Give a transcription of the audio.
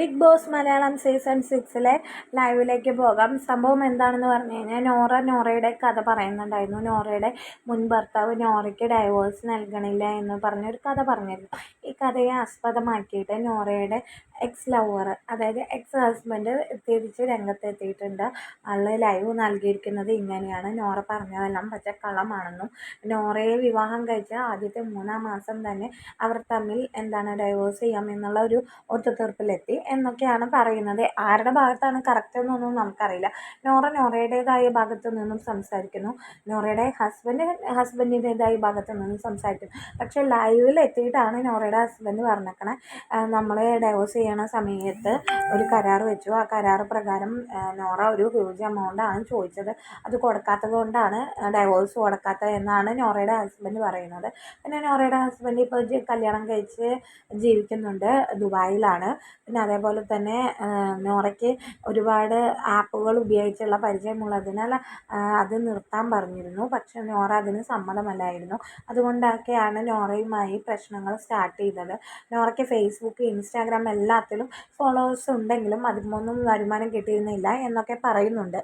Big Boss Malayalam season സിക്സിലെ ലൈവിലേക്ക് പോകാം. സംഭവം എന്താണെന്ന് പറഞ്ഞു കഴിഞ്ഞാൽ നോറ നോറയുടെ കഥ പറയുന്നുണ്ടായിരുന്നു. നോറയുടെ മുൻ ഭർത്താവ് നോറയ്ക്ക് ഡൈവോഴ്സ് നൽകണില്ല എന്ന് പറഞ്ഞൊരു കഥ പറഞ്ഞിരുന്നു. ഈ കഥയെ ആസ്പദമാക്കിയിട്ട് നോറയുടെ എക്സ് ലവർ അതായത് എക്സ് ഹസ്ബൻഡ് തിരിച്ച് രംഗത്തെത്തിയിട്ടുണ്ട്. ആളെ ലൈവ് നൽകിയിരിക്കുന്നത് ഇങ്ങനെയാണ്. നോറ പറഞ്ഞതെല്ലാം പച്ചക്കള്ളമാണെന്നും നോറയെ വിവാഹം കഴിച്ച ആദ്യത്തെ മൂന്നാം മാസം തന്നെ അവർ തമ്മിൽ എന്താണ് ഡൈവോഴ്സ് ചെയ്യാം എന്നുള്ള ഒരു ഒത്തുതീർപ്പിലെത്തി. എന്നൊക്കെയാണ് പറയുന്നത്. ആരുടെ ഭാഗത്താണ് കറക്റ്റ് എന്നൊന്നും നമുക്കറിയില്ല. നോറ നോറയുടേതായ ഭാഗത്ത് നിന്നും സംസാരിക്കുന്നു. നോറയുടെ ഹസ്ബൻഡ് ഹസ്ബൻഡിന്റെതായ ഭാഗത്ത് നിന്നും സംസാരിക്കുന്നു. പക്ഷേ ലൈവിൽ എത്തിയിട്ടാണ് നോറയുടെ ഹസ്ബൻഡ് പറഞ്ഞേക്കണേ. നമ്മൾ ഡൈവോഴ്സ് ചെയ്യണ സമയത്ത് ഒരു കരാർ വെച്ചു. ആ കരാർ പ്രകാരം നോറ ഒരു ഹ്യൂജ് എമൗണ്ട് ആണ് ചോദിച്ചത്. അത് കൊടുക്കാത്തത് കൊണ്ടാണ് ഡൈവോഴ്സ് കൊടുക്കാത്തത് എന്നാണ് നോറയുടെ ഹസ്ബൻഡ് പറയുന്നത്. പിന്നെ നോറയുടെ ഹസ്ബൻഡ് ഇപ്പോൾ കല്യാണം കഴിച്ച് ജീവിക്കുന്നുണ്ട് ദുബായിലാണ്. പിന്നെ അതേപോലെ തന്നെ നോറയ്ക്ക് ഒരുപാട് ആപ്പുകൾ ഉപയോഗിച്ചുള്ള പരിചയമുള്ളതിനാൽ അത് നിർത്താൻ പറഞ്ഞിരുന്നു. പക്ഷേ നോറ അതിന് സമ്മതമല്ലായിരുന്നു. അതുകൊണ്ടൊക്കെയാണ് നോറയുമായി പ്രശ്നങ്ങൾ സ്റ്റാർട്ട് ചെയ്തത്. നോറയ്ക്ക് ഫേസ്ബുക്ക് ഇൻസ്റ്റാഗ്രാം എല്ലാത്തിലും ഫോളോവേഴ്സ് ഉണ്ടെങ്കിലും അതിൽ വരുമാനം കിട്ടിയിരുന്നില്ല എന്നൊക്കെ പറയുന്നുണ്ട്.